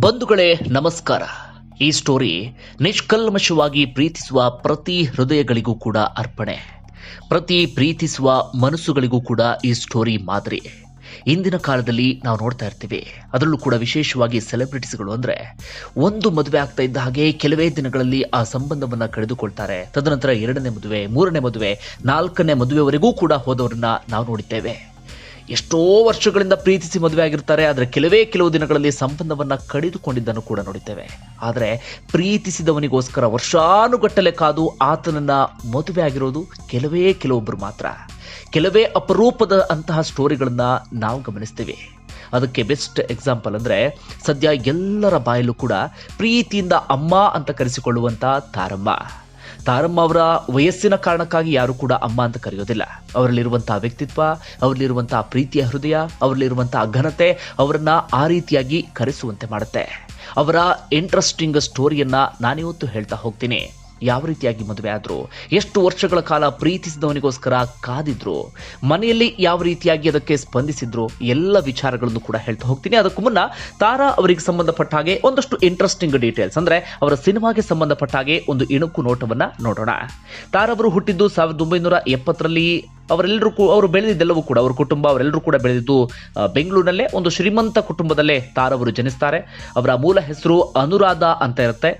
ಬಂಧುಗಳೇ, ನಮಸ್ಕಾರ. ಈ ಸ್ಟೋರಿ ನಿಷ್ಕಲ್ಮಶವಾಗಿ ಪ್ರೀತಿಸುವ ಪ್ರತಿ ಹೃದಯಗಳಿಗೂ ಕೂಡ ಅರ್ಪಣೆ. ಪ್ರತಿ ಪ್ರೀತಿಸುವ ಮನಸ್ಸುಗಳಿಗೂ ಕೂಡ ಈ ಸ್ಟೋರಿ ಮಾದರಿ. ಇಂದಿನ ಕಾಲದಲ್ಲಿ ನಾವು ನೋಡ್ತಾ ಇರ್ತೀವಿ. ಅದರಲ್ಲೂ ಕೂಡ ವಿಶೇಷವಾಗಿ ಸೆಲೆಬ್ರಿಟೀಸ್ಗಳು ಅಂದ್ರೆ ಒಂದು ಮದುವೆ ಆಗ್ತಾ ಇದ್ದ ಹಾಗೆ ಕೆಲವೇ ದಿನಗಳಲ್ಲಿ ಆ ಸಂಬಂಧವನ್ನ ಕಳೆದುಕೊಳ್ತಾರೆ. ತದನಂತರ ಎರಡನೇ ಮದುವೆ, ಮೂರನೇ ಮದುವೆ, ನಾಲ್ಕನೇ ಮದುವೆವರೆಗೂ ಕೂಡ ಹೋದವರನ್ನ ನಾವು ನೋಡಿದ್ದೇವೆ. ಎಷ್ಟೋ ವರ್ಷಗಳಿಂದ ಪ್ರೀತಿಸಿ ಮದುವೆ ಆಗಿರ್ತಾರೆ, ಆದರೆ ಕೆಲವೇ ಕೆಲವು ದಿನಗಳಲ್ಲಿ ಸಂಬಂಧವನ್ನು ಕಡಿದುಕೊಂಡಿದ್ದನ್ನು ಕೂಡ ನೋಡಿದ್ದೇವೆ. ಆದರೆ ಪ್ರೀತಿಸಿದವನಿಗೋಸ್ಕರ ವರ್ಷಾನುಗಟ್ಟಲೆ ಕಾದು ಆತನನ್ನ ಮದುವೆ ಆಗಿರೋದು ಕೆಲವೇ ಕೆಲವೊಬ್ಬರು ಮಾತ್ರ. ಕೆಲವೇ ಅಪರೂಪದ ಅಂತಹ ಸ್ಟೋರಿಗಳನ್ನು ನಾವು ಗಮನಿಸ್ತೀವಿ. ಅದಕ್ಕೆ ಬೆಸ್ಟ್ ಎಕ್ಸಾಂಪಲ್ ಅಂದರೆ, ಸದ್ಯ ಎಲ್ಲರ ಬಾಯಲ್ಲೂ ಕೂಡ ಪ್ರೀತಿಯಿಂದ ಅಮ್ಮ ಅಂತ ಕರೆಸಿಕೊಳ್ಳುವಂಥ ತಾರಮ್ಮ. ತಾರಮ್ಮ ಅವರ ವಯಸ್ಸಿನ ಕಾರಣಕ್ಕಾಗಿ ಯಾರು ಕೂಡ ಅಮ್ಮ ಅಂತ ಕರೆಯೋದಿಲ್ಲ. ಅವರಲ್ಲಿರುವಂತಹ ವ್ಯಕ್ತಿತ್ವ ಅವರಲ್ಲಿರುವಂತಹ ಪ್ರೀತಿಯ ಹೃದಯ ಅವರಲ್ಲಿರುವಂತಹ ಘನತೆ ಅವರನ್ನ ಆ ರೀತಿಯಾಗಿ ಕರೆಸುವಂತೆ ಮಾಡುತ್ತೆ. ಅವರ ಇಂಟ್ರೆಸ್ಟಿಂಗ್ ಸ್ಟೋರಿಯನ್ನ ನಾನಿವತ್ತು ಹೇಳ್ತಾ ಹೋಗ್ತೀನಿ. ಯಾವ ರೀತಿಯಾಗಿ ಮದುವೆ ಆದರು, ಎಷ್ಟು ವರ್ಷಗಳ ಕಾಲ ಪ್ರೀತಿಸಿದವನಿಗೋಸ್ಕರ ಕಾದಿದ್ರು, ಮನೆಯಲ್ಲಿ ಯಾವ ರೀತಿಯಾಗಿ ಅದಕ್ಕೆ ಸ್ಪಂದಿಸಿದ್ರು ಎಲ್ಲ ವಿಚಾರಗಳನ್ನು ಕೂಡ ಹೇಳ್ತಾ ಹೋಗ್ತೀನಿ. ಅದಕ್ಕೂ ಮುನ್ನ ತಾರಾ ಅವರಿಗೆ ಸಂಬಂಧಪಟ್ಟ ಹಾಗೆ ಒಂದಷ್ಟು ಇಂಟ್ರೆಸ್ಟಿಂಗ್ ಡೀಟೇಲ್ಸ್ ಅಂದ್ರೆ ಅವರ ಸಿನಿಮಾಗೆ ಸಂಬಂಧಪಟ್ಟ ಹಾಗೆ ಒಂದು ಇಣುಕು ನೋಟವನ್ನ ನೋಡೋಣ. ತಾರಾ ಅವರು ಹುಟ್ಟಿದ್ದು ಸಾವಿರದ ಒಂಬೈನೂರ ಎಪ್ಪತ್ತರಲ್ಲಿ ಅವರೆಲ್ಲರೂ ಅವರು ಬೆಳೆದಿದ್ದೆಲ್ಲವೂ ಕೂಡ, ಅವರ ಕುಟುಂಬ ಅವರೆಲ್ಲರೂ ಕೂಡ ಬೆಳೆದಿದ್ದು ಬೆಂಗಳೂರಿನಲ್ಲೇ ಒಂದು ಶ್ರೀಮಂತ ಕುಟುಂಬದಲ್ಲೇ ತಾರವರು ಜನಿಸ್ತಾರೆ. ಅವರ ಮೂಲ ಹೆಸರು ಅನುರಾಧ ಅಂತ ಇರುತ್ತೆ.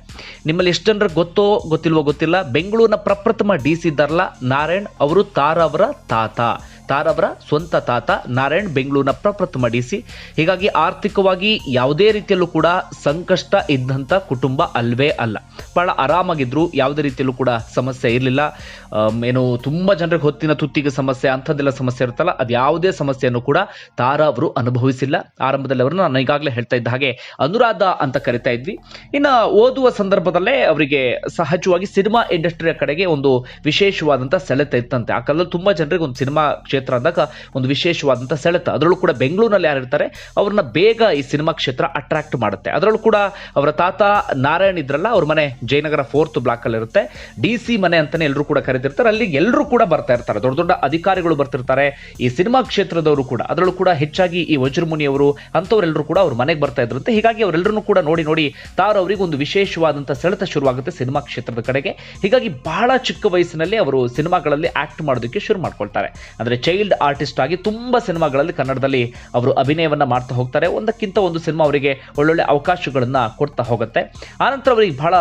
ನಿಮ್ಮಲ್ಲಿ ಎಷ್ಟು ಜನರಿಗೆ ಗೊತ್ತೋ ಗೊತ್ತಿಲ್ವೋ ಗೊತ್ತಿಲ್ಲ. ಬೆಂಗಳೂರಿನ ಪ್ರಪ್ರಥಮ ಡಿ ಸಿ ಇದ್ದಾರಲ್ಲ ನಾರಾಯಣ್ ಅವರು ತಾರ ಅವರ ತಾತ. ತಾರವರ ಸ್ವಂತ ತಾತ ನಾರಾಯಣ್ ಬೆಂಗಳೂರಿನ ಪ್ರಪ್ರಥಮ ಡಿ ಸಿ ಹೀಗಾಗಿ ಆರ್ಥಿಕವಾಗಿ ಯಾವುದೇ ರೀತಿಯಲ್ಲೂ ಕೂಡ ಸಂಕಷ್ಟ ಇದ್ದಂಥ ಕುಟುಂಬ ಅಲ್ವೇ ಅಲ್ಲ. ಬಹಳ ಆರಾಮಾಗಿದ್ರು, ಯಾವುದೇ ರೀತಿಯಲ್ಲೂ ಕೂಡ ಸಮಸ್ಯೆ ಇರಲಿಲ್ಲ. ಏನು ತುಂಬ ಜನರಿಗೆ ಹೊತ್ತಿನ ತುತ್ತಿಗೆ ಸಮಸ್ಯೆ, ಅಂಥದ್ದೆಲ್ಲ ಸಮಸ್ಯೆ ಇರುತ್ತಲ್ಲ, ಅದು ಯಾವುದೇ ಸಮಸ್ಯೆಯನ್ನು ಕೂಡ ತಾರಾ ಅವರು ಅನುಭವಿಸಿಲ್ಲ. ಆರಂಭದಲ್ಲಿ ಅವರನ್ನು ನಾನು ಈಗಾಗಲೇ ಹೇಳ್ತಾ ಇದ್ದ ಹಾಗೆ ಅನುರಾಧ ಅಂತ ಕರಿತಾ ಇದ್ವಿ. ಇನ್ನು ಓದುವ ಸಂದರ್ಭದಲ್ಲೇ ಅವರಿಗೆ ಸಹಜವಾಗಿ ಸಿನಿಮಾ ಇಂಡಸ್ಟ್ರಿಯ ಕಡೆಗೆ ಒಂದು ವಿಶೇಷವಾದಂಥ ಸೆಳೆತ ಇತ್ತಂತೆ. ಆ ಕಾಲದಲ್ಲಿ ತುಂಬ ಜನರಿಗೆ ಒಂದು ಸಿನಿಮಾ ಕ್ಷೇತ್ರ ಅಂದಾಗ ಒಂದು ವಿಶೇಷವಾದಂಥ ಸೆಳೆತ. ಅದರಲ್ಲೂ ಕೂಡ ಬೆಂಗಳೂರಿನಲ್ಲಿ ಯಾರಿರ್ತಾರೆ, ಅವ್ರನ್ನ ಬೇಗ ಈ ಸಿನಿಮಾ ಕ್ಷೇತ್ರ ಅಟ್ರಾಕ್ಟ್ ಮಾಡುತ್ತೆ. ಅದರಲ್ಲೂ ಕೂಡ ಅವರ ತಾತ ನಾರಾಯಣ್ ಇದ್ರಲ್ಲ, ಅವ್ರ ಮನೆ ಜಯನಗರ ಫೋರ್ತ್ ಬ್ಲಾಕ್ ಅಲ್ಲಿ ಇರುತ್ತೆ. ಡಿ ಸಿ ಮನೆ ಅಂತಾನೆ ಎಲ್ಲರೂ ಕೂಡ ಕರೆದಿರ್ತಾರೆ. ಅಲ್ಲಿ ಎಲ್ಲರೂ ಕೂಡ ಬರ್ತಾ ಇರ್ತಾರೆ. ದೊಡ್ಡ ದೊಡ್ಡ ಅಧಿಕಾರಿಗಳು ಬರ್ತಿರ್ತಾರೆ ಈ ಸಿನಿಮಾ ಕ್ಷೇತ್ರದವರು ಕೂಡ. ಅದರಲ್ಲೂ ಕೂಡ ಹೆಚ್ಚಾಗಿ ಈ ವಜ್ರಮುನಿ ಅವರು ಅಂಥವರೆಲ್ಲರೂ ಕೂಡ ಅವ್ರ ಮನೆಗೆ ಬರ್ತಾ ಇದ್ರಂತೆ. ಹೀಗಾಗಿ ಅವರೆಲ್ಲರೂ ಕೂಡ ನೋಡಿ ನೋಡಿ ತಾರ ಅವರಿಗೆ ಒಂದು ವಿಶೇಷವಾದಂಥ ಸೆಳೆತ ಶುರುವಾಗುತ್ತೆ ಸಿನಿಮಾ ಕ್ಷೇತ್ರದ ಕಡೆಗೆ. ಹೀಗಾಗಿ ಬಹಳ ಚಿಕ್ಕ ವಯಸ್ಸಿನಲ್ಲಿ ಅವರು ಸಿನಿಮಾಗಳಲ್ಲಿ ಆಕ್ಟ್ ಮಾಡೋದಕ್ಕೆ ಶುರು ಮಾಡ್ಕೊಳ್ತಾರೆ. ಅಂದ್ರೆ ಚೈಲ್ಡ್ ಆರ್ಟಿಸ್ಟ್ ಆಗಿ ತುಂಬಾ ಸಿನಿಮಾಗಳಲ್ಲಿ ಕನ್ನಡದಲ್ಲಿ ಅವರು ಅಭಿನಯವನ್ನ ಮಾಡ್ತಾ ಹೋಗ್ತಾರೆ. ಒಂದಕ್ಕಿಂತ ಒಂದು ಸಿನಿಮಾ ಅವರಿಗೆ ಒಳ್ಳೊಳ್ಳೆ ಅವಕಾಶಗಳನ್ನ ಕೊಡ್ತಾ ಹೋಗುತ್ತೆ. ಆನಂತರ ಅವರಿಗೆ ಬಹಳ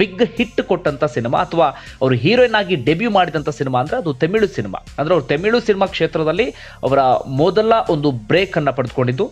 ಬಿಗ್ ಹಿಟ್ ಕೊಟ್ಟಂತ ಸಿನಿಮಾ ಅಥವಾ ಅವರು ಹೀರೋಯಿನ್ ಆಗಿ ಡೆಬ್ಯೂ ಮಾಡಿದಂಥ ಸಿನಿಮಾ ಅಂದರೆ ಅದು ತಮಿಳು ಸಿನಿಮಾ. ಅಂದರೆ ಅವರು ತಮಿಳು ಸಿನಿಮಾ ಕ್ಷೇತ್ರದಲ್ಲಿ ಅವರ ಮೊದಲ ಒಂದು ಬ್ರೇಕನ್ನು ಪಡೆದುಕೊಂಡಿದ್ದು.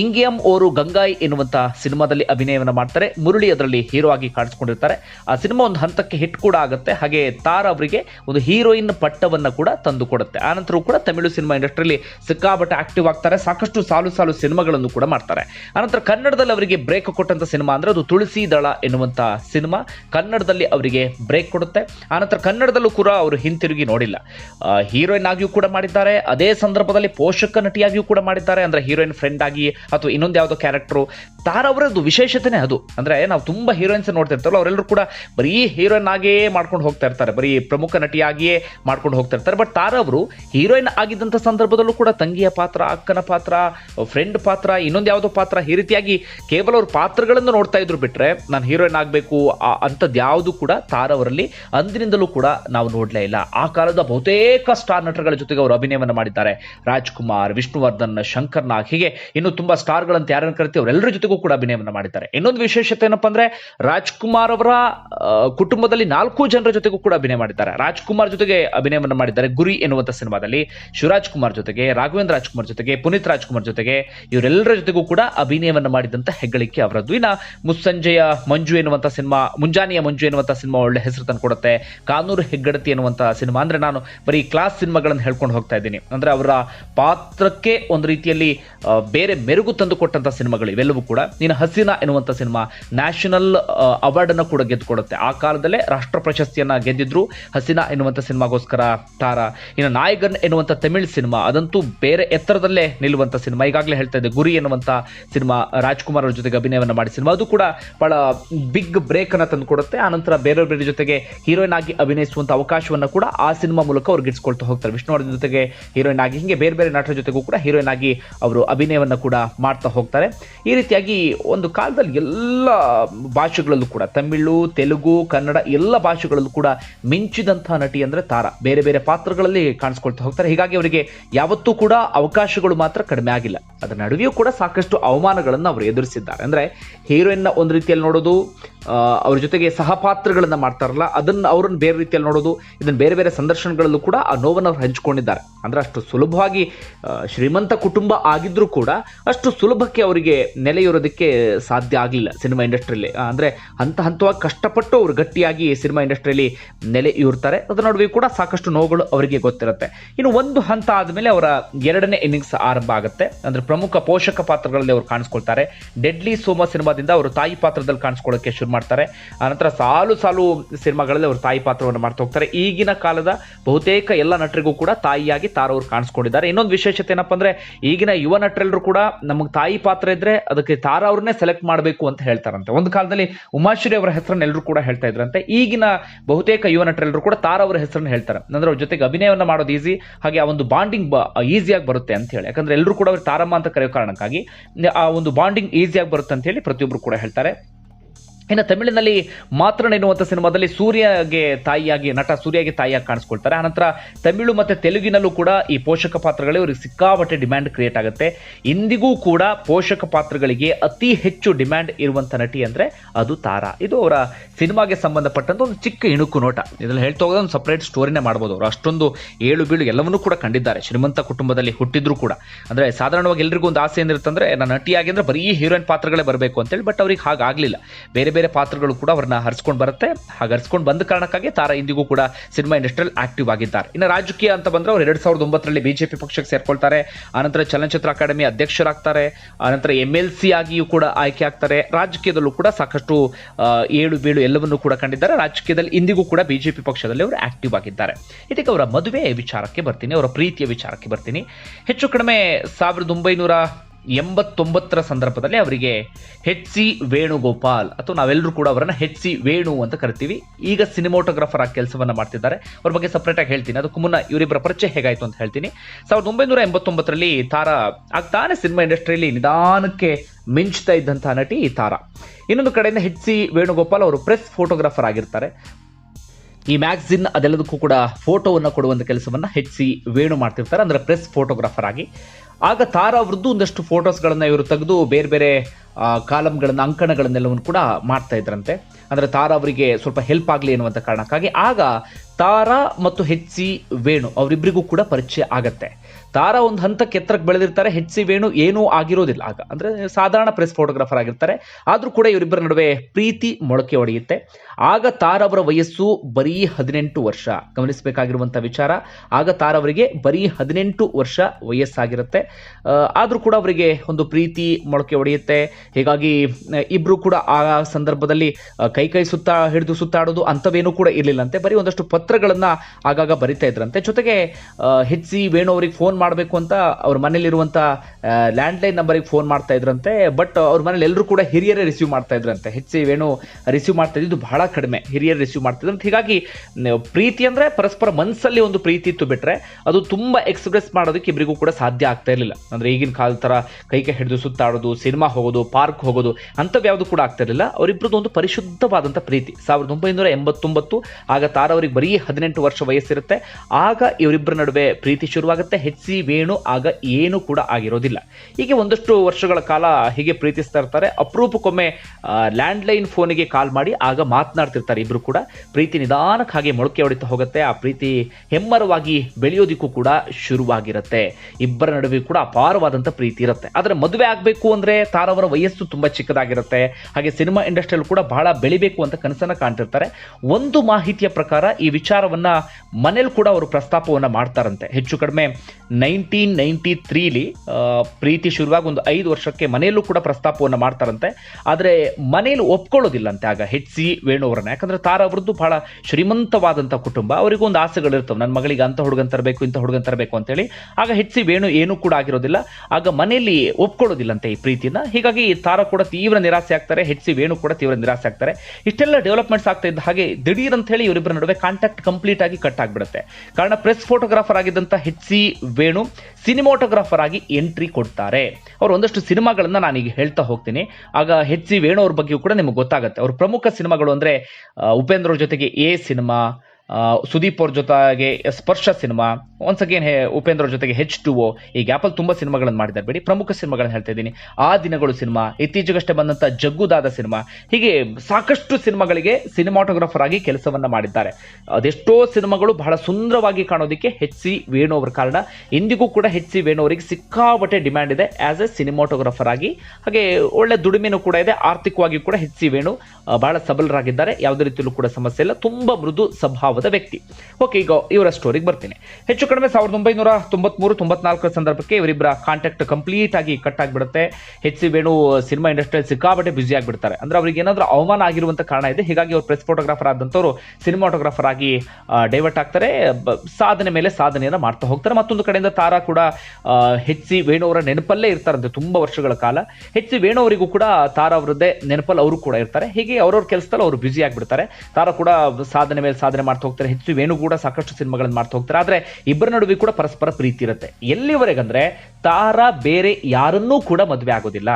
ಇಂಗಿಯಂ ಓರು ಗಂಗಾಯಿ ಎನ್ನುವಂಥ ಸಿನಿಮಾದಲ್ಲಿ ಅಭಿನಯವನ್ನ ಮಾಡ್ತಾರೆ. ಮುರುಳಿ ಅದರಲ್ಲಿ ಹೀರೋ ಆಗಿ ಕಾಣಿಸ್ಕೊಂಡಿರ್ತಾರೆ. ಆ ಸಿನಿಮಾ ಒಂದು ಹಂತಕ್ಕೆ ಹಿಟ್ ಕೂಡ ಆಗುತ್ತೆ. ಹಾಗೆ ತಾರ ಅವರಿಗೆ ಒಂದು ಹೀರೋಯಿನ್ ಪಟ್ಟವನ್ನ ಕೂಡ ತಂದು ಕೊಡುತ್ತೆ. ಆನಂತರ ಕೂಡ ತಮಿಳು ಸಿನಿಮಾ ಇಂಡಸ್ಟ್ರಿಯಲ್ಲಿ ಸಿಕ್ಕಾಪಟ್ಟೆ ಆಕ್ಟಿವ್ ಆಗ್ತಾರೆ. ಸಾಕಷ್ಟು ಸಾಲು ಸಾಲು ಸಿನಿಮಾಗಳನ್ನು ಕೂಡ ಮಾಡ್ತಾರೆ. ಆನಂತರ ಕನ್ನಡದಲ್ಲಿ ಅವರಿಗೆ ಬ್ರೇಕ್ ಕೊಟ್ಟಂತ ಸಿನಿಮಾ ಅಂದ್ರೆ ಅದು ತುಳಸಿ ದಳ ಎನ್ನುವಂತ ಸಿನಿಮಾ. ಕನ್ನಡದಲ್ಲಿ ಅವರಿಗೆ ಬ್ರೇಕ್ ಕೊಡುತ್ತೆ. ಆನಂತರ ಕನ್ನಡದಲ್ಲೂ ಕೂಡ ಅವರು ಹಿಂತಿರುಗಿ ನೋಡಿಲ್ಲ. ಹೀರೋಯಿನ್ ಆಗಿಯೂ ಕೂಡ ಮಾಡಿದ್ದಾರೆ. ಅದೇ ಸಂದರ್ಭದಲ್ಲಿ ಪೋಷಕ ನಟಿಯಾಗಿಯೂ ಕೂಡ ಮಾಡಿದ್ದಾರೆ. ಅಂದ್ರೆ ಹೀರೋಯಿನ್ ಫ್ರೆಂಡ್ ಆಗಿ ಅಥವಾ ಇನ್ನೊಂದು ಯಾವುದೋ ಕ್ಯಾರೆಕ್ಟರ್ ತಾರವರದ್ದು ವಿಶೇಷತೆನೇ ಅದು. ಅಂದ್ರೆ ನಾವು ತುಂಬಾ ಹೀರೋಯಿನ್ಸ್ ನೋಡ್ತಿರ್ತಾರಲ್ಲ ಅವರೆಲ್ಲರೂ ಕೂಡ ಬರೀ ಹೀರೋಯಿನ್ ಆಗಿಯೇ ಮಾಡ್ಕೊಂಡು ಹೋಗ್ತಾ ಇರ್ತಾರೆ. ಬರೀ ಪ್ರಮುಖ ನಟಿಯಾಗಿಯೇ ಮಾಡ್ಕೊಂಡು ಹೋಗ್ತಾ ಇರ್ತಾರೆ. ಬಟ್ ತಾರ ಅವರು ಹೀರೋಯಿನ್ ಆಗಿದ್ದಂಥ ಸಂದರ್ಭದಲ್ಲೂ ಕೂಡ ತಂಗಿಯ ಪಾತ್ರ, ಅಕ್ಕನ ಪಾತ್ರ ಫ್ರೆಂಡ್ ಪಾತ್ರ, ಇನ್ನೊಂದು ಯಾವುದೋ ಪಾತ್ರ ಈ ರೀತಿಯಾಗಿ ಕೇವಲ ಅವ್ರ ಪಾತ್ರಗಳನ್ನು ನೋಡ್ತಾ ಇದ್ರು ಬಿಟ್ಟರೆ ನಾನು ಹೀರೋಯಿನ್ ಆಗಬೇಕು ಅಂಥದ್ದು ಯಾವುದು ಕೂಡ ತಾರವರಲ್ಲಿ ಅಂದಿನಿಂದಲೂ ಕೂಡ ನಾವು ನೋಡಲೇ ಇಲ್ಲ. ಆ ಕಾಲದ ಬಹುತೇಕ ಸ್ಟಾರ್ ನಟರುಗಳ ಜೊತೆಗೆ ಅವರು ಅಭಿನಯವನ್ನು ಮಾಡಿದ್ದಾರೆ. ರಾಜ್ಕುಮಾರ್, ವಿಷ್ಣುವರ್ಧನ್, ಶಂಕರ್ ನಾಗ್, ಹೀಗೆ ಇನ್ನು ತುಂಬಾ ಸ್ಟಾರ್ಗಳಂತ ಯಾರನ್ನು ಕರಿತೀವಿ ಅವರೆಲ್ಲರ ಜೊತೆಗೂ ಕೂಡ ಅಭಿನಯವನ್ನು ಮಾಡಿದ್ದಾರೆ. ಇನ್ನೊಂದು ವಿಶೇಷತೆ ಏನಪ್ಪಾ ಅಂದ್ರೆ ರಾಜ್ಕುಮಾರ್ ಅವರ ಕುಟುಂಬದಲ್ಲಿ ನಾಲ್ಕು ಜನರ ಜೊತೆಗೂ ಕೂಡ ಅಭಿನಯ ಮಾಡಿದ್ದಾರೆ. ರಾಜ್ಕುಮಾರ್ ಜೊತೆಗೆ ಅಭಿನಯವನ್ನು ಮಾಡಿದ್ದಾರೆ ಗುರಿ ಎನ್ನುವಂತ ಸಿನಿಮಾದಲ್ಲಿ. ಶಿವರಾಜ್ ಕುಮಾರ್ ಜೊತೆಗೆ, ರಾಘವೇಂದ್ರ ರಾಜ್ಕುಮಾರ್ ಜೊತೆಗೆ, ಪುನೀತ್ ರಾಜ್ಕುಮಾರ್ ಜೊತೆಗೆ ಇವರೆಲ್ಲರ ಜೊತೆಗೂ ಕೂಡ ಅಭಿನಯವನ್ನು ಮಾಡಿದಂತ ಹೆಗ್ಗಳಿಕೆ ಅವರದ್ದು. ಇನ್ನ ಮುಸ್ಸಂಜೆಯ ಮಂಜು ಎನ್ನುವಂತ ಸಿನಿಮಾ, ಮುಂಜಾನೆಯ ಮಂಜು ಎನ್ನುವಂತ ಸಿನಿಮಾ ಒಳ್ಳೆ ಹೆಸರು ತಂದು ಕೊಡುತ್ತೆ. ಕಾನೂರು ಹೆಗ್ಗಡತಿ ಎನ್ನುವಂತ ಸಿನಿಮಾ. ಅಂದ್ರೆ ನಾನು ಬರೀ ಕ್ಲಾಸ್ ಸಿನಿಮಾಗಳನ್ನು ಹೇಳ್ಕೊಂಡು ಹೋಗ್ತಾ ಇದ್ದೀನಿ. ಅಂದ್ರೆ ಅವರ ಪಾತ್ರಕ್ಕೆ ಒಂದು ರೀತಿಯಲ್ಲಿ ಬೇರೆ ಮೆರುಗು ತಂದು ಕೊಟ್ಟಂತ ಸಿನಿಮಾಗಳು ಇವೆಲ್ಲವೂ ಕೂಡ. ನೀನು ಹಸೀನಾ ಎನ್ನುವಂತ ಸಿನಿಮಾ ನ್ಯಾಷನಲ್ ಅವಾರ್ಡ್ ಅನ್ನು ಕೂಡ ಗೆದ್ದುಕೊಡುತ್ತೆ ಆ ಕಾಲದಲ್ಲೇ ರಾಷ್ಟ್ರ ಪ್ರಶಸ್ತಿಯನ್ನ ಗೆದ್ದಿದ್ರು ಹಸೀನಾ ಎನ್ನುವಂತ ಸಿನಿಮಾಗೋಸ್ಕರ ತಾರ. ಇನ್ನು ನಾಯಗನ್ ಎನ್ನುವಂಥ ತಮಿಳ್ ಸಿನಿಮಾ. ಅದಂತೂ ಬೇರೆ ಎತ್ತರದಲ್ಲೇ ನಿಲ್ಲುವಂಥ ಸಿನಿಮಾ. ಈಗಾಗಲೇ ಹೇಳ್ತಾ ಇದ್ದೆ, ಗುರಿ ಎನ್ನುವಂಥ ಸಿನಿಮಾ, ರಾಜ್ಕುಮಾರ್ ಅವ್ರ ಜೊತೆಗೆ ಅಭಿನಯವನ್ನು ಮಾಡಿ ಸಿನಿಮಾ. ಅದು ಕೂಡ ಬಹಳ ಬಿಗ್ ಬ್ರೇಕ್ ಅನ್ನು ತಂದುಕೊಡುತ್ತೆ. ಆನಂತರ ಬೇರೆ ಬೇರೆ ಜೊತೆಗೆ ಹೀರೋಯಿನ್ ಆಗಿ ಅಭಿನಯಿಸುವಂತ ಅವಕಾಶವನ್ನು ಕೂಡ ಆ ಸಿನಿಮಾ ಮೂಲಕ ಅವ್ರು ಗಿಟ್ಸ್ಕೊಳ್ತಾ ಹೋಗ್ತಾರೆ. ವಿಷ್ಣುವರ್ಧನ್ ಜೊತೆಗೆ ಹೀರೋಯಿನ್ ಆಗಿ, ಹಿಂಗೆ ಬೇರೆ ಬೇರೆ ನಟರ ಜೊತೆಗೂ ಕೂಡ ಹೀರೋಯಿನ್ ಆಗಿ ಅವರು ಅಭಿನಯವನ್ನು ಕೂಡ ಮಾಡ್ತಾ ಹೋಗ್ತಾರೆ. ಈ ರೀತಿಯಾಗಿ ಒಂದು ಕಾಲದಲ್ಲಿ ಎಲ್ಲ ಭಾಷೆಗಳಲ್ಲೂ ಕೂಡ, ತಮಿಳು, ತೆಲುಗು, ಕನ್ನಡ ಎಲ್ಲ ಭಾಷೆಗಳಲ್ಲೂ ಕೂಡ ಮಿಂಚಿದಂತಹ ನಟಿ ಅಂದ್ರೆ ತಾರಾ. ಬೇರೆ ಬೇರೆ ಪಾತ್ರಗಳಲ್ಲಿ ಕಾಣಿಸ್ಕೊಳ್ತಾ ಹೋಗ್ತಾರೆ. ಹೀಗಾಗಿ ಅವರಿಗೆ ಯಾವತ್ತೂ ಕೂಡ ಅವಕಾಶಗಳು ಮಾತ್ರ ಕಡಿಮೆ ಆಗಿಲ್ಲ. ಅದರ ನಡುವೆಯೂ ಕೂಡ ಸಾಕಷ್ಟು ಅವಮಾನಗಳನ್ನು ಅವರು ಎದುರಿಸಿದ್ದಾರೆ. ಅಂದರೆ ಹೀರೋಯಿನ್ನ ಒಂದು ರೀತಿಯಲ್ಲಿ ನೋಡೋದು ಅವ್ರ ಜೊತೆಗೆ ಸಹಪಾತ್ರಗಳನ್ನ ಮಾಡ್ತಾರಲ್ಲ, ಅದನ್ನ ಅವ್ರನ್ನ ಬೇರೆ ರೀತಿಯಲ್ಲಿ ನೋಡೋದು, ಇದನ್ನ ಬೇರೆ ಬೇರೆ ಸಂದರ್ಶನಗಳಲ್ಲೂ ಕೂಡ ಆ ನೋವನ್ನು ಅವ್ರು ಹಂಚ್ಕೊಂಡಿದ್ದಾರೆ. ಅಂದ್ರೆ ಅಷ್ಟು ಸುಲಭವಾಗಿ ಶ್ರೀಮಂತ ಕುಟುಂಬ ಆಗಿದ್ರೂ ಕೂಡ ಅಷ್ಟು ಸುಲಭಕ್ಕೆ ಅವರಿಗೆ ನೆಲೆಯೂರೋದಕ್ಕೆ ಸಾಧ್ಯ ಆಗಲಿಲ್ಲ ಸಿನಿಮಾ ಇಂಡಸ್ಟ್ರಿಯಲ್ಲಿ. ಅಂದ್ರೆ ಹಂತ ಹಂತವಾಗಿ ಕಷ್ಟಪಟ್ಟು ಅವರು ಗಟ್ಟಿಯಾಗಿ ಸಿನಿಮಾ ಇಂಡಸ್ಟ್ರಿಯಲ್ಲಿ ನೆಲೆ ಇರ್ತಾರೆ ಅದ್ರ ನಡುವೆ ಕೂಡ ಸಾಕಷ್ಟು ನೋವುಗಳು ಅವರಿಗೆ ಗೊತ್ತಿರುತ್ತೆ. ಇನ್ನು ಒಂದು ಹಂತ ಆದಮೇಲೆ ಅವರ ಎರಡನೇ ಇನ್ನಿಂಗ್ಸ್ ಆರಂಭ ಆಗುತ್ತೆ. ಅಂದ್ರೆ ಪ್ರಮುಖ ಪೋಷಕ ಪಾತ್ರಗಳಲ್ಲಿ ಅವರು ಕಾಣಿಸ್ಕೊಳ್ತಾರೆ. ಡೆಡ್ಲಿ ಸೋಮ ಸಿನಿಮಾದಿಂದ ಅವರು ತಾಯಿ ಪಾತ್ರದಲ್ಲಿ ಕಾಣಿಸ್ಕೊಳ್ಳೋಕೆ ಶುರು ಮಾಡ್ತಾರೆ. ಆನಂತರ ಸಾಲು ಸಾಲು ಸಿನಿಮಾಗಳಲ್ಲಿ ಅವರು ತಾಯಿ ಪಾತ್ರವನ್ನು ಮಾಡ್ತಾ ಹೋಗ್ತಾರೆ. ಈಗಿನ ಕಾಲದ ಬಹುತೇಕ ಎಲ್ಲ ನಟರಿಗೂ ಕೂಡ ತಾಯಿಯಾಗಿ ತಾರ ಅವರು ಕಾಣಿಸ್ಕೊಂಡಿದ್ದಾರೆ. ಇನ್ನೊಂದು ವಿಶೇಷತೆ ಏನಪ್ಪ ಅಂದ್ರೆ ಈಗಿನ ಯುವ ನಟರೆಲ್ಲರೂ ಕೂಡ ನಮಗೆ ತಾಯಿ ಪಾತ್ರ ಇದ್ರೆ ಅದಕ್ಕೆ ತಾರ ಅವ್ರನ್ನೇ ಸೆಲೆಕ್ಟ್ ಮಾಡಬೇಕು ಅಂತ ಹೇಳ್ತಾರಂತೆ. ಒಂದು ಕಾಲದಲ್ಲಿ ಉಮಾಶ್ರೀ ಅವರ ಹೆಸರನ್ನ ಎಲ್ಲರೂ ಕೂಡ ಹೇಳ್ತಾ ಇದ್ರಂತೆ. ಈಗಿನ ಬಹುತೇಕ ಯುವ ನಟರೆಲ್ಲರೂ ಕೂಡ ತಾರ ಅವರ ಹೆಸರನ್ನ ಹೇಳ್ತಾರೆ. ಅಂದ್ರೆ ಅವ್ರ ಜೊತೆಗೆ ಅಭಿನಯವನ್ನ ಮಾಡೋದು ಈಸಿ ಹಾಗೆ ಆ ಒಂದು ಬಾಂಡಿಂಗ್ ಈಸಿಯಾಗಿ ಬರುತ್ತೆ ಅಂತ ಹೇಳಿ. ಯಾಕಂದ್ರೆ ಎಲ್ಲರೂ ಕೂಡ ಅವ್ರು ತಾರಮ್ಮ ಅಂತ ಕರೆಯೋ ಕಾರಣಕ್ಕಾಗಿ ಆ ಒಂದು ಬಾಂಡಿಂಗ್ ಈಸಿಯಾಗಿ ಬರುತ್ತೆ ಅಂತ ಹೇಳಿ ಪ್ರತಿಯೊಬ್ಬರು ಕೂಡ ಹೇಳ್ತಾರೆ. ಇನ್ನು ತಮಿಳಿನಲ್ಲಿ ಮಾತ್ರ ಎನ್ನುವಂಥ ಸಿನಿಮಾದಲ್ಲಿ ಸೂರ್ಯಗೆ ತಾಯಿಯಾಗಿ, ನಟ ಸೂರ್ಯಗೆ ತಾಯಿಯಾಗಿ ಕಾಣಿಸ್ಕೊಳ್ತಾರೆ. ಆನಂತರ ತಮಿಳು ಮತ್ತು ತೆಲುಗಿನಲ್ಲೂ ಕೂಡ ಈ ಪೋಷಕ ಪಾತ್ರಗಳೇ ಅವರಿಗೆ ಸಿಕ್ಕಾಪಟ್ಟೆ ಡಿಮ್ಯಾಂಡ್ ಕ್ರಿಯೇಟ್ ಆಗುತ್ತೆ. ಇಂದಿಗೂ ಕೂಡ ಪೋಷಕ ಪಾತ್ರಗಳಿಗೆ ಅತಿ ಹೆಚ್ಚು ಡಿಮ್ಯಾಂಡ್ ಇರುವಂಥ ನಟಿ ಅಂದರೆ ಅದು ತಾರಾ. ಇದು ಅವರ ಸಿನಿಮಾಗೆ ಸಂಬಂಧಪಟ್ಟಂತ ಒಂದು ಚಿಕ್ಕ ಇಣುಕು ನೋಟ. ಇದ್ರಲ್ಲಿ ಹೇಳ್ತಾ ಹೋಗೋದು ಒಂದು ಸಪ್ರೇಟ್ ಸ್ಟೋರಿನೇ ಮಾಡ್ಬೋದು ಅವರು. ಅಷ್ಟೊಂದು ಏಳು ಬೀಳು ಎಲ್ಲವನ್ನೂ ಕೂಡ ಕಂಡಿದ್ದಾರೆ. ಶ್ರೀಮಂತ ಕುಟುಂಬದಲ್ಲಿ ಹುಟ್ಟಿದ್ರು ಕೂಡ. ಅಂದರೆ ಸಾಧಾರಣವಾಗಿ ಎಲ್ರಿಗೂ ಒಂದು ಆಸೆ ಏನಿರುತ್ತಂದ್ರೆ ನನ್ನ ನಟಿಯಾಗಿ ಅಂದರೆ ಬರೀ ಹೀರೋಯಿನ್ ಪಾತ್ರಗಳೇ ಬರಬೇಕು ಅಂತೇಳಿ ಬಟ್ ಅವ್ರಿಗೆ ಹಾಗಾಗಲಿಲ್ಲ. ಬೇರೆ ಬೇರೆ ಪಾತ್ರಗಳು ಕೂಡ ಅವ್ರನ್ನ ಹರಿಸ್ಕೊಂಡು ಬರುತ್ತೆ. ಹಾಗೆ ಹರಿಸ್ಕೊಂಡು ಬಂದ ಕಾರಣಕ್ಕಾಗಿ ತಾರಾ ಇಂದಿಗೂ ಕೂಡ ಸಿನಿಮಾ ಇಂಡಸ್ಟ್ರಿಯಲ್ಲಿ ಆಕ್ಟಿವ್ ಆಗಿದ್ದಾರೆ. ಇನ್ನು ರಾಜಕೀಯ ಅಂತ ಬಂದ್ರೆ ಅವ್ರು ಎರಡ್ ಸಾವಿರದ ಒಂಬತ್ತರಲ್ಲಿ ಬಿಜೆಪಿ ಪಕ್ಷಕ್ಕೆ ಸೇರ್ಕೊಳ್ತಾರೆ. ಆನಂತರ ಚಲನಚಿತ್ರ ಅಕಾಡೆಮಿ ಅಧ್ಯಕ್ಷರಾಗ್ತಾರೆ. ಆನಂತರ ಎಂ ಎಲ್ ಸಿ ಆಗಿಯೂ ಕೂಡ ಆಯ್ಕೆ ಆಗ್ತಾರೆ. ರಾಜಕೀಯದಲ್ಲೂ ಕೂಡ ಸಾಕಷ್ಟು ಏಳು ಬೀಳು ಎಲ್ಲವನ್ನೂ ಕೂಡ ಕಂಡಿದ್ದಾರೆ. ರಾಜಕೀಯದಲ್ಲಿ ಇಂದಿಗೂ ಕೂಡ ಬಿಜೆಪಿ ಪಕ್ಷದಲ್ಲಿ ಅವರು ಆಕ್ಟಿವ್ ಆಗಿದ್ದಾರೆ. ಇದಕ್ಕೆ ಅವರ ಮದುವೆ ವಿಚಾರಕ್ಕೆ ಬರ್ತೀನಿ, ಅವರ ಪ್ರೀತಿಯ ವಿಚಾರಕ್ಕೆ ಬರ್ತೀನಿ. ಹೆಚ್ಚು ಕಡಿಮೆ ಸಾವಿರದ ಒಂಬೈನೂರ ಎಂಬತ್ತೊಂಬತ್ತರ ಸಂದರ್ಭದಲ್ಲಿ ಅವರಿಗೆ ಹೆಚ್ ಸಿ ವೇಣುಗೋಪಾಲ್, ಅಥವಾ ನಾವೆಲ್ಲರೂ ಕೂಡ ಅವರನ್ನು ಹೆಚ್ ಸಿ ವೇಣು ಅಂತ ಕರಿತೀವಿ. ಈಗ ಸಿನಿಮೋಟೋಗ್ರಾಫರ್ ಆಗಿ ಕೆಲಸವನ್ನ ಮಾಡ್ತಿದ್ದಾರೆ. ಅವ್ರ ಬಗ್ಗೆ ಸಪ್ರೇಟ್ ಆಗಿ ಹೇಳ್ತೀನಿ. ಅದಕ್ಕೂ ಮುನ್ನ ಇವರಿಬ್ಬರ ಪರಿಚಯ ಹೇಗಾಯ್ತು ಅಂತ ಹೇಳ್ತೀನಿ. ಸಾವಿರದ ಒಂಬೈನೂರ ಎಂಬತ್ತೊಂಬತ್ತರಲ್ಲಿ ತಾರಾ ಆಗ್ತಾನೆ ಸಿನಿಮಾ ಇಂಡಸ್ಟ್ರಿಯಲ್ಲಿ ನಿಧಾನಕ್ಕೆ ಮಿಂಚ್ತಾ ಇದ್ದಂಥ ನಟಿ ತಾರಾ. ಇನ್ನೊಂದು ಕಡೆಯಿಂದ ಹೆಚ್ ಸಿ ವೇಣುಗೋಪಾಲ್ ಅವರು ಪ್ರೆಸ್ ಫೋಟೋಗ್ರಾಫರ್ ಆಗಿರ್ತಾರೆ. ಈ ಮ್ಯಾಗ್ಝಿನ್ ಅದೆಲ್ಲದಕ್ಕೂ ಕೂಡ ಫೋಟೋವನ್ನು ಕೊಡುವಂಥ ಕೆಲಸವನ್ನ ಹೆಚ್ಚಿ ವೇಣು ಮಾಡ್ತಿರ್ತಾರೆ. ಅಂದ್ರೆ ಪ್ರೆಸ್ ಫೋಟೋಗ್ರಾಫರ್ ಆಗಿ. ಆಗ ತಾರಾ ಅವ್ರದ್ದು ಒಂದಷ್ಟು ಫೋಟೋಸ್ಗಳನ್ನು ಇವರು ತೆಗೆದು ಬೇರೆ ಬೇರೆ ಕಾಲಮ್ಗಳನ್ನು, ಅಂಕಣಗಳನ್ನೆಲ್ಲವನ್ನು ಕೂಡ ಮಾಡ್ತಾ ಇದ್ರಂತೆ. ಅಂದ್ರೆ ತಾರಾ ಅವರಿಗೆ ಸ್ವಲ್ಪ ಹೆಲ್ಪ್ ಆಗಲಿ ಎನ್ನುವಂಥ ಕಾರಣಕ್ಕಾಗಿ. ಆಗ ತಾರಾ ಮತ್ತು ಹೆಚ್ ಸಿ ವೇಣು ಅವರಿಬ್ಬರಿಗೂ ಕೂಡ ಪರಿಚಯ ಆಗತ್ತೆ. ತಾರಾ ಒಂದು ಹಂತಕ್ಕೆ ಎತ್ತರಕ್ಕೆ ಬೆಳೆದಿರ್ತಾರೆ ಹೆಚ್ ಸಿ ವೇಣು ಏನೂ ಆಗಿರೋದಿಲ್ಲ. ಆಗ ಅಂದ್ರೆ ಸಾಧಾರಣ ಪ್ರೆಸ್ ಫೋಟೋಗ್ರಾಫರ್ ಆಗಿರ್ತಾರೆ. ಆದರೂ ಕೂಡ ಇವರಿಬ್ಬರ ನಡುವೆ ಪ್ರೀತಿ ಮೊಳಕೆ ಒಡೆಯುತ್ತೆ. ಆಗ ತಾರ ಅವರ ವಯಸ್ಸು ಬರೀ ಹದಿನೆಂಟು ವರ್ಷ. ಗಮನಿಸಬೇಕಾಗಿರುವಂಥ ವಿಚಾರ, ಆಗ ತಾರ ಅವರಿಗೆ ಬರೀ ಹದಿನೆಂಟು ವರ್ಷ ವಯಸ್ಸಾಗಿರುತ್ತೆ. ಆದರೂ ಕೂಡ ಅವರಿಗೆ ಒಂದು ಪ್ರೀತಿ ಮೊಳಕೆ ಒಡೆಯುತ್ತೆ. ಹೀಗಾಗಿ ಇಬ್ಬರು ಕೂಡ ಆ ಸಂದರ್ಭದಲ್ಲಿ ಕೈ ಕೈ ಸುತ್ತ ಹಿಡಿದು ಸುತ್ತಾಡೋದು ಅಂಥವೇನೂ ಕೂಡ ಇರಲಿಲ್ಲಂತೆ. ಬರೀ ಒಂದಷ್ಟು ಪತ್ರಗಳನ್ನು ಆಗಾಗ ಬರಿತಾ ಇದ್ರಂತೆ. ಜೊತೆಗೆ ಹೆಚ್ ಸಿ ವೇಣು ಅವರಿಗೆ ಫೋನ್ ಮಾಡಬೇಕು ಅಂತ ಅವ್ರ ಮನೇಲಿರುವಂಥ ಲ್ಯಾಂಡ್ಲೈನ್ ನಂಬರಿಗೆ ಫೋನ್ ಮಾಡ್ತಾ ಇದ್ರಂತೆ ಬಟ್ ಅವ್ರ ಮನೇಲಿ ಎಲ್ಲರೂ ಕೂಡ ಹಿರಿಯರೇ ರಿಸೀವ್ ಮಾಡ್ತಾ ಇದ್ರಂತೆ. ಹೆಚ್ಚು ಇವೇನು ರಿಸೀವ್ ಮಾಡ್ತಾ ಇದ್ದು ಬಹಳ ಕಡಿಮೆ, ಹಿರಿಯರು ರಿಸೀವ್ ಮಾಡ್ತಾ ಇದ್ರಂತೆ. ಹೀಗಾಗಿ ಪ್ರೀತಿ ಅಂದ್ರೆ ಪರಸ್ಪರ ಮನಸ್ಸಲ್ಲಿ ಒಂದು ಪ್ರೀತಿ ಇತ್ತು ಬಿಟ್ರೆ ಅದು ತುಂಬಾ ಎಕ್ಸ್ಪ್ರೆಸ್ ಮಾಡೋದಕ್ಕೆ ಇಬ್ಬರಿಗೂ ಕೂಡ ಸಾಧ್ಯ ಆಗ್ತಾ ಇರಲಿಲ್ಲ. ಅಂದ್ರೆ ಈಗಿನ ಕಾಲದ ತರ ಕೈ ಕೈ ಹಿಡಿದು ಸುತ್ತಾಡೋದು ಸಿನಿಮಾ ಹೋಗೋದು ಪಾರ್ಕ್ ಹೋಗೋದು ಅಂಥವು ಯಾವುದು ಕೂಡ ಆಗ್ತಾ ಇರಲಿಲ್ಲ. ಅವರಿಬ್ಬರದ್ದು ಒಂದು ಪರಿಶುದ್ಧವಾದಂಥ ಪ್ರೀತಿ. ಸಾವಿರದ ಒಂಬೈನೂರ ಎಂಬತ್ತೊಂಬತ್ತು ಆಗ ತಾರವರಿಗೆ ಬರೀ ಹದಿನೆಂಟು ವರ್ಷ ವಯಸ್ಸಿರುತ್ತೆ. ಆಗ ಇವರಿಬ್ಬರ ನಡುವೆ ಪ್ರೀತಿ ಶುರುವಾಗುತ್ತೆ. ಹೆಚ್ ಸಿ ವೇಣು ಆಗ ಏನು ಕೂಡ ಆಗಿರೋದಿಲ್ಲ. ಹೀಗೆ ಒಂದಷ್ಟು ವರ್ಷಗಳ ಕಾಲ ಹೀಗೆ ಪ್ರೀತಿಸ್ತಾ ಇರ್ತಾರೆ. ಅಪರೂಪಕ್ಕೊಮ್ಮೆ ಲ್ಯಾಂಡ್ಲೈನ್ ಫೋನಿಗೆ ಕಾಲ್ ಮಾಡಿ ಆಗ ಮಾತನಾಡ್ತಿರ್ತಾರೆ ಇಬ್ರು ಕೂಡ. ಪ್ರೀತಿ ನಿಧಾನಕ್ಕೆ ಹಾಗೆ ಮೊಳಕೆ ಹೊಡಿತಾ ಹೋಗುತ್ತೆ. ಆ ಪ್ರೀತಿ ಹೆಮ್ಮರವಾಗಿ ಬೆಳೆಯೋದಿಕ್ಕೂ ಕೂಡ ಶುರುವಾಗಿರುತ್ತೆ. ಇಬ್ಬರ ನಡುವೆ ಕೂಡ ಅಪಾರವಾದಂಥ ಪ್ರೀತಿ ಇರುತ್ತೆ. ಆದರೆ ಮದುವೆ ಆಗಬೇಕು ಅಂದ್ರೆ ತಾರವರ ವಯಸ್ಸು ತುಂಬಾ ಚಿಕ್ಕದಾಗಿರುತ್ತೆ. ಹಾಗೆ ಸಿನಿಮಾ ಇಂಡಸ್ಟ್ರಿಯಲ್ಲಿ ಕೂಡ ಬಹಳ ಬೆಳಿಬೇಕು ಅಂತ ಕನಸನ್ನ ಕಾಣ್ತಿರ್ತಾರೆ. ಒಂದು ಮಾಹಿತಿಯ ಪ್ರಕಾರ ಈ ವಿಚಾರವನ್ನ ಮನೇಲಿ ಕೂಡ ಅವರು ಪ್ರಸ್ತಾಪವನ್ನು ಮಾಡ್ತಾರಂತೆ. ಹೆಚ್ಚು ಕಡಿಮೆ ನೈನ್ಟೀನ್ ನೈಂಟಿ ತ್ರೀಲಿ ಪ್ರೀತಿ ಶುರುವಾಗಿ ಒಂದು ಐದು ವರ್ಷಕ್ಕೆ ಮನೆಯಲ್ಲೂ ಕೂಡ ಪ್ರಸ್ತಾಪವನ್ನು ಮಾಡ್ತಾರಂತೆ. ಆದರೆ ಮನೆಯಲ್ಲಿ ಒಪ್ಕೊಳ್ಳೋದಿಲ್ಲಂತೆ ಆಗ ಹೆಚ್ ಸಿ ವೇಣುವರನ್ನ ಯಾಕಂದರೆ ತಾರ ಅವ್ರದ್ದು ಬಹಳ ಶ್ರೀಮಂತವಾದಂಥ ಕುಟುಂಬ. ಅವರಿಗೂ ಒಂದು ಆಸೆಗಳಿರ್ತವೆ. ನನ್ನ ಮಗಳಿಗೆ ಅಂತ ಹುಡುಗನ್ ತರಬೇಕು, ಇಂಥ ಹುಡುಗನ್ ತರಬೇಕು ಅಂತೇಳಿ. ಆಗ ಹೆಚ್ ಸಿ ವೇಣು ಏನೂ ಕೂಡ ಆಗಿರೋದಿಲ್ಲ. ಆಗ ಮನೆಯಲ್ಲಿ ಒಪ್ಕೊಳ್ಳೋದಿಲ್ಲಂತೆ ಈ ಪ್ರೀತಿನ. ಹೀಗಾಗಿ ತಾರ ಕೂಡ ತೀವ್ರ ನಿರಾಸೆ ಆಗ್ತಾರೆ. ಹೆಚ್ ಸಿ ವೇಣು ಕೂಡ ತೀವ್ರ ನಿರಾಸೆ ಆಗ್ತಾರೆ. ಇಷ್ಟೆಲ್ಲ ಡೆವಲಪ್ಮೆಂಟ್ಸ್ ಆಗ್ತಾ ಇದ್ದ ಹಾಗೆ ದಿಢೀರ್ ಅಂತ ಹೇಳಿ ಇವರಿಬ್ಬರ ನಡುವೆ ಕಾಂಟ್ಯಾಕ್ಟ್ ಕಂಪ್ಲೀಟ್ ಆಗಿ ಕಟ್ ಆಗಿಬಿಡುತ್ತೆ. ಕಾರಣ ಪ್ರೆಸ್ ಫೋಟೋಗ್ರಾಫರ್ ಆಗಿದ್ದಂಥ ಹೆಚ್ ಸಿ ವೇಣು ಸಿನಿಮಾಟೋಗ್ರಾಫರ್ ಆಗಿ ಎಂಟ್ರಿ ಕೊಡ್ತಾರೆ. ಅವರು ಒಂದಷ್ಟು ಸಿನಿಮಾಗಳನ್ನ ನಾನೀಗ ಹೇಳ್ತಾ ಹೋಗ್ತೀನಿ. ಆಗ ಹೆಚ್ ಸಿ ವೇಣು ಅವ್ರ ಬಗ್ಗೆಯೂ ಕೂಡ ನಿಮಗೆ ಗೊತ್ತಾಗುತ್ತೆ. ಅವ್ರ ಪ್ರಮುಖ ಸಿನಿಮಾಗಳು ಅಂದ್ರೆ ಉಪೇಂದ್ರ ಜೊತೆಗೆ ಎ ಸಿನಿಮಾ ಸುದೀಪ್ ಅವ್ರ ಜೊತೆಗೆ Sparsha cinema once again Upendra ಅವ್ರ ಜೊತೆಗೆ ಹೆಚ್ ಟು ಓ ಈ ಗ್ಯಾಪಲ್ಲಿ ತುಂಬಾ ಸಿನಿಮಾಗಳನ್ನು ಮಾಡಿದ್ದಾರೆ. ಬಿಡಿ, ಪ್ರಮುಖ ಸಿನಿಮಾಗಳನ್ನ ಹೇಳ್ತಾ ಇದ್ದೀನಿ. ಆ ದಿನಗಳು ಸಿನಿಮಾ, ಇತ್ತೀಚೆಗಷ್ಟೇ ಬಂದಂತ ಜಗ್ಗುದಾದ ಸಿನಿಮಾ. ಹೀಗೆ ಸಾಕಷ್ಟು ಸಿನಿಮಾಗಳಿಗೆ ಸಿನಿಮಾಟೋಗ್ರಾಫರ್ ಆಗಿ ಕೆಲಸವನ್ನು ಮಾಡಿದ್ದಾರೆ. ಅದೆಷ್ಟೋ ಸಿನಿಮಾಗಳು ಬಹಳ ಸುಂದರವಾಗಿ ಕಾಣೋದಕ್ಕೆ ಹೆಚ್ ಸಿ ವೇಣು ಅವರ ಕಾರಣ. ಇಂದಿಗೂ ಕೂಡ ಹೆಚ್ ಸಿ ವೇಣು ಅವರಿಗೆ ಸಿಕ್ಕಾಪಟ್ಟೆ ಡಿಮ್ಯಾಂಡ್ ಇದೆ ಆಸ್ ಎ ಸಿನಿಮಾಟೋಗ್ರಾಫರ್ ಆಗಿ. ಹಾಗೆ ಒಳ್ಳೆ ದುಡಿಮೆನೂ ಕೂಡ ಇದೆ. ಆರ್ಥಿಕವಾಗಿ ಕೂಡ ಹೆಚ್ ಸಿ ವೇಣು ಬಹಳ ಸಬಲರಾಗಿದ್ದಾರೆ. ಯಾವುದೇ ರೀತಿಯಲ್ಲೂ ಕೂಡ ಸಮಸ್ಯೆ ಇಲ್ಲ. ತುಂಬಾ ಮೃದು ಸ್ವಭಾವದ ವ್ಯಕ್ತಿ. ಓಕೆ ಈಗ ಇವರ ಸ್ಟೋರಿಗೆ ಬರ್ತೀನಿ. ಹೆಚ್ಚು ಕಡಿಮೆ ಸಾವಿರದ ಒಂಬೈನೂರ ತೊಂಬತ್ಮೂರು, ತೊಂಬತ್ನಾಲ್ಕರ ಸಂದರ್ಭಕ್ಕೆ ಇವರಿಬ್ಬರ ಕಾಂಟ್ಯಾಕ್ಟ್ ಕಂಪ್ಲೀಟ್ ಆಗಿ ಕಟ್ ಆಗಿಬಿಡುತ್ತೆ. ಹೆಚ್ ಸಿ ವೇಣು ಸಿನಿಮಾ ಇಂಡಸ್ಟ್ರಿಯಲ್ಲಿ ಸಿಕ್ಕಾಪಟ್ಟೆ ಬ್ಯುಸಿ ಆಗಿಬಿಡ್ತಾರೆ. ಅಂದ್ರೆ ಅವ್ರಿಗೆ ಏನಾದರೂ ಅವಮಾನ ಆಗಿರುವಂತ ಕಾರಣ ಇದೆ. ಹೀಗಾಗಿ ಅವ್ರು ಪ್ರೆಸ್ ಫೋಟೋಗ್ರಾಫರ್ ಆದಂಥವ್ರು ಸಿನಿಮಾಟೋಗ್ರಾಫರ್ ಆಗಿ ಡೈವರ್ಟ್ ಆಗ್ತಾರೆ. ಸಾಧನೆ ಮೇಲೆ ಸಾಧನೆಯನ್ನ ಮಾಡ್ತಾ ಹೋಗ್ತಾರೆ. ಮತ್ತೊಂದು ಕಡೆಯಿಂದ ತಾರಾ ಕೂಡ ಹೆಚ್ ಸಿ ವೇಣು ಅವರ ನೆನಪಲ್ಲೇ ಇರ್ತಾರಂತೆ ತುಂಬಾ ವರ್ಷಗಳ ಕಾಲ. ಹೆಚ್ ಸಿ ವೇಣು ಅವರಿಗೂ ಕೂಡ ತಾರಾ ಅವರದ್ದೇ ನೆನಪಲ್ಲಿ ಅವರು ಕೂಡ ಇರ್ತಾರೆ. ಹೀಗೆ ಅವ್ರವ್ರ ಕೆಲಸದಲ್ಲಿ ಅವರು ಬ್ಯುಸಿ ಆಗಿಬಿಡ್ತಾರೆ. ತಾರಾ ಕೂಡ ಸಾಧನೆ ಮೇಲೆ ಸಾಧನೆ ಮಾಡ್ತಾ ಹೋಗ್ತಾರೆ. ಹೆಚ್ಚು ವೇಣು ಕೂಡ ಸಾಕಷ್ಟು ಸಿನಿಮಾಗಳನ್ನು ಮಾಡ್ತಾ ಹೋಗ್ತಾರೆ. ಆದ್ರೆ ಇಬ್ಬರ ನಡುವೆ ಕೂಡ ಪರಸ್ಪರ ಪ್ರೀತಿ ಇರುತ್ತೆ. ಎಲ್ಲಿವರೆಗಂದ್ರೆ ತಾರಾ ಬೇರೆ ಯಾರನ್ನೂ ಕೂಡ ಮದುವೆ ಆಗೋದಿಲ್ಲ.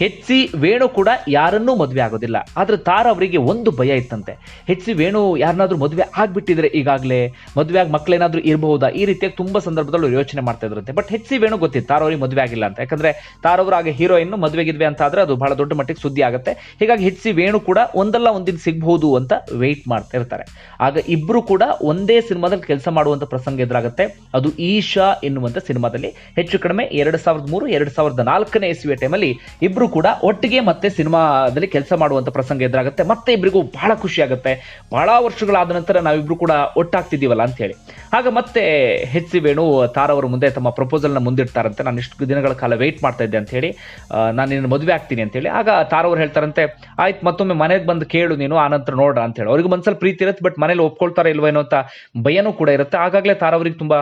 ಹೆಚ್ ಸಿ ವೇಣು ಕೂಡ ಯಾರನ್ನೂ ಮದುವೆ ಆಗೋದಿಲ್ಲ. ಆದರೆ ತಾರ ಅವರಿಗೆ ಒಂದು ಭಯ ಇತ್ತಂತೆ. ಹೆಚ್ ಸಿ ವೇಣು ಯಾರನ್ನಾದ್ರೂ ಮದುವೆ ಆಗಿಬಿಟ್ಟಿದ್ರೆ ಈಗಾಗಲೇ, ಮದುವೆ ಆಗಿ ಮಕ್ಕಳೇನಾದ್ರೂ ಇರಬಹುದಾ? ಈ ರೀತಿಯಾಗಿ ತುಂಬ ಸಂದರ್ಭದಲ್ಲಿ ಯೋಚನೆ ಮಾಡ್ತಾ ಇದ್ರಂತೆ. ಬಟ್ ಹೆಚ್ ಸಿ ವೇಣು ಗೊತ್ತಿತ್ತು, ತಾರ ಅವ್ರಿಗೆ ಮದುವೆ ಆಗಿಲ್ಲ ಅಂತ. ಯಾಕಂದ್ರೆ ತಾರ ಅವರು ಆಗ ಹೀರೋಯಿನ್ ಮದುವೆಗಿದ್ವಿ ಅಂತ ಆದರೆ ಅದು ಬಹಳ ದೊಡ್ಡ ಮಟ್ಟಿಗೆ ಸುದ್ದಿ ಆಗುತ್ತೆ. ಹೀಗಾಗಿ ಹೆಚ್ ಸಿ ವೇಣು ಕೂಡ ಒಂದಲ್ಲ ಒಂದಿನ ಸಿಗಬಹುದು ಅಂತ ವೆಯ್ಟ್ ಮಾಡ್ತಾ ಇರ್ತಾರೆ. ಆಗ ಇಬ್ಬರು ಕೂಡ ಒಂದೇ ಸಿನಿಮಾದಲ್ಲಿ ಕೆಲಸ ಮಾಡುವಂಥ ಪ್ರಸಂಗ ಎದುರಾಗುತ್ತೆ. ಅದು ಈಶಾ ಎನ್ನುವಂಥ ಸಿನಿಮಾದಲ್ಲಿ. ಹೆಚ್ಚು ಕಡಿಮೆ ಎರಡು ಸಾವಿರದ ಮೂರು, ಎರಡು ಸಾವಿರದ ನಾಲ್ಕನೇ ಇಸ್ವಿಯ ಟೈಮಲ್ಲಿ ಇಬ್ರು ಕೂಡ ಒಟ್ಟಿಗೆ ಮತ್ತೆ ಸಿನಿಮಾದಲ್ಲಿ ಕೆಲಸ ಮಾಡುವಂತ ಪ್ರಸಂಗ ಎದುರಾಗುತ್ತೆ. ಮತ್ತೆ ಇಬ್ಬರಿಗೂ ಬಹಳ ಖುಷಿ ಆಗುತ್ತೆ ಬಹಳ ವರ್ಷಗಳಾದ ನಂತರ ನಾವಿಬ್ರು ಕೂಡ ಒಟ್ಟಾಗ್ತಿದ್ದೀವಲ್ಲ ಅಂತ ಹೇಳಿ ಆಗ ಮತ್ತೆ ಹೆಚ್ ಸಿ ವೇಣು ತಾರ ಅವರ ಮುಂದೆ ತಮ್ಮ ಪ್ರಪೋಸಲ್ನ ಮುಂದಿಡ್ತಾರಂತೆ. ನಾನು ಇಷ್ಟು ದಿನಗಳ ಕಾಲ ವೆಯ್ಟ್ ಮಾಡ್ತಾ ಇದ್ದೆ ಅಂತ ಹೇಳಿ ನಾನು ನಿನ್ನ ಮದುವೆ ಆಗ್ತೀನಿ ಅಂತ ಹೇಳಿ ಆಗ ತಾರ ಅವ್ರು ಹೇಳ್ತಾರಂತೆ, ಆಯ್ತು, ಮತ್ತೊಮ್ಮೆ ಮನೆಗೆ ಬಂದು ಕೇಳು ನೀನು, ಆನಂತರ ನಂತರ ನೋಡ್ರ ಅಂತ ಹೇಳಿ ಅವ್ರಿಗೆ ಮನ್ಸಲ್ಲಿ ಪ್ರೀತಿ ಇರುತ್ತೆ, ಬಟ್ ಮನೇಲಿ ಒಪ್ಕೊಳ್ತಾರ ಇಲ್ವ ಅಂತ ಭಯನೂ ಕೂಡ ಇರುತ್ತೆ. ಆಗಾಗಲೇ ತಾರವರಿಗೆ ತುಂಬ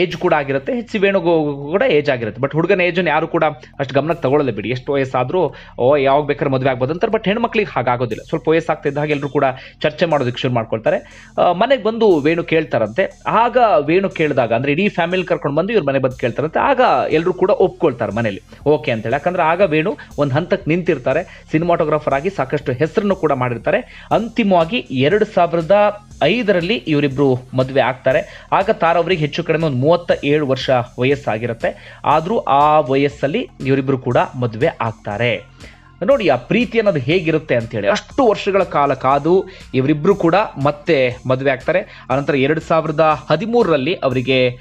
ಏಜ್ ಕೂಡ ಆಗಿರುತ್ತೆ. ಹೆಚ್ ಸಿ ವೇಣುಗೂ ಕೂಡ ಏಜ್ ಆಗಿರುತ್ತೆ. ಬಟ್ ಹುಡುಗನ ಏಜನ್ನು ಯಾರು ಕೂಡ ಅಷ್ಟು ಗಮನಕ್ಕೆ ತಗೊಳ್ಳಲ್ಲ ಬಿಡಿ. ವಯಸ್ಸಾದ್ರೂ, ಓ ಯಾವಾಗ ಬೇಕಾದ್ರೆ ಮದುವೆ ಆಗ್ಬೋದು ಅಂತಾರೆ. ಬಟ್ ಹೆಣ್ಮಕ್ಳಿಗೆ ಹಾಗಾಗೋದಿಲ್ಲ. ಸ್ವಲ್ಪ ವಯಸ್ಸಾಗ್ತಿದ್ದ ಹಾಗೆ ಎಲ್ಲರೂ ಕೂಡ ಚರ್ಚೆ ಮಾಡೋದಕ್ಕೆ ಶುರು ಮಾಡ್ಕೊಳ್ತಾರೆ. ಮನೆಗೆ ಬಂದು ವೇಣು ಕೇಳ್ತಾರಂತೆ. ಆಗ ವೇಣು ಕೇಳಿದಾಗ, ಅಂದ್ರೆ ಇಡೀ ಫ್ಯಾಮಿಲಿ ಕರ್ಕೊಂಡು ಬಂದು ಇವ್ರ ಮನೆ ಬಂದು ಕೇಳ್ತಾರಂತೆ. ಆಗ ಎಲ್ಲರೂ ಕೂಡ ಒಪ್ಕೊಳ್ತಾರೆ ಮನೇಲಿ ಓಕೆ ಅಂತೇಳಿ. ಯಾಕಂದ್ರೆ ಆಗ ವೇಣು ಒಂದು ಹಂತಕ್ಕೆ ನಿಂತಿರ್ತಾರೆ. ಸಿನಿಮಾಟೋಗ್ರಾಫರ್ ಆಗಿ ಸಾಕಷ್ಟು ಹೆಸರನ್ನು ಕೂಡ ಮಾಡಿರ್ತಾರೆ. ಅಂತಿಮವಾಗಿ ಎರಡು ಸಾವಿರದ ಐದರಲ್ಲಿ ಇವರಿಬ್ಬರು ಮದುವೆ ಆಗ್ತಾರೆ. ಆಗ ತಾರವರಿಗೆ ಹೆಚ್ಚು ಕಡಿಮೆ ಒಂದು ಮೂವತ್ತ ಏಳು ವರ್ಷ ವಯಸ್ಸಾಗಿರುತ್ತೆ. ಆದರೂ ಆ ವಯಸ್ಸಲ್ಲಿ ಇವರಿಬ್ಬರು ಕೂಡ ಮದುವೆ ಆಗ್ತಾರೆ. ನೋಡಿ, ಆ ಪ್ರೀತಿ ಅನ್ನೋದು ಹೇಗಿರುತ್ತೆ ಅಂತ ಹೇಳಿ ಅಷ್ಟು ವರ್ಷಗಳ ಕಾಲ ಕಾದು ಇವರಿಬ್ಬರು ಕೂಡ ಮತ್ತೆ ಮದುವೆ ಆಗ್ತಾರೆ. ಆನಂತರ ಎರಡು ಸಾವಿರದ ಹದಿಮೂರರಲ್ಲಿ ಅವರಿಗೆ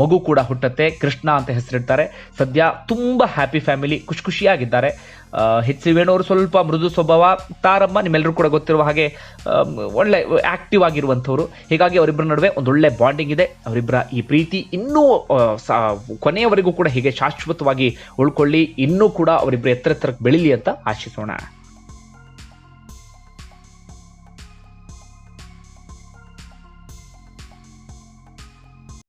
ಮಗು ಕೂಡ ಹುಟ್ಟತ್ತೆ, ಕೃಷ್ಣ ಅಂತ ಹೆಸರಿಡ್ತಾರೆ. ಸದ್ಯ ತುಂಬ ಹ್ಯಾಪಿ ಫ್ಯಾಮಿಲಿ ಖುಷಿ ಖುಷಿಯಾಗಿದ್ದಾರೆ. ಹೆಚ್ ಸಿ ವೇಣುವರು ಸ್ವಲ್ಪ ಮೃದು ಸ್ವಭಾವ, ತಾರಮ್ಮ ನಿಮ್ಮೆಲ್ಲರೂ ಕೂಡ ಗೊತ್ತಿರುವ ಹಾಗೆ ಒಳ್ಳೆ ಆಕ್ಟಿವ್ ಆಗಿರುವಂಥವ್ರು. ಹೀಗಾಗಿ ಅವರಿಬ್ಬರ ನಡುವೆ ಒಂದೊಳ್ಳೆ ಬಾಂಡಿಂಗ್ ಇದೆ. ಅವರಿಬ್ಬರ ಈ ಪ್ರೀತಿ ಇನ್ನೂ ಕೊನೆಯವರೆಗೂ ಕೂಡ ಹೀಗೆ ಶಾಶ್ವತವಾಗಿ ಉಳ್ಕೊಳ್ಳಿ. ಇನ್ನೂ ಕೂಡ ಅವರಿಬ್ಬರು ಎತ್ತರ ಎತ್ತರಕ್ಕೆ ಬೆಳಿಲಿ ಅಂತ ಆಶಿಸೋಣ.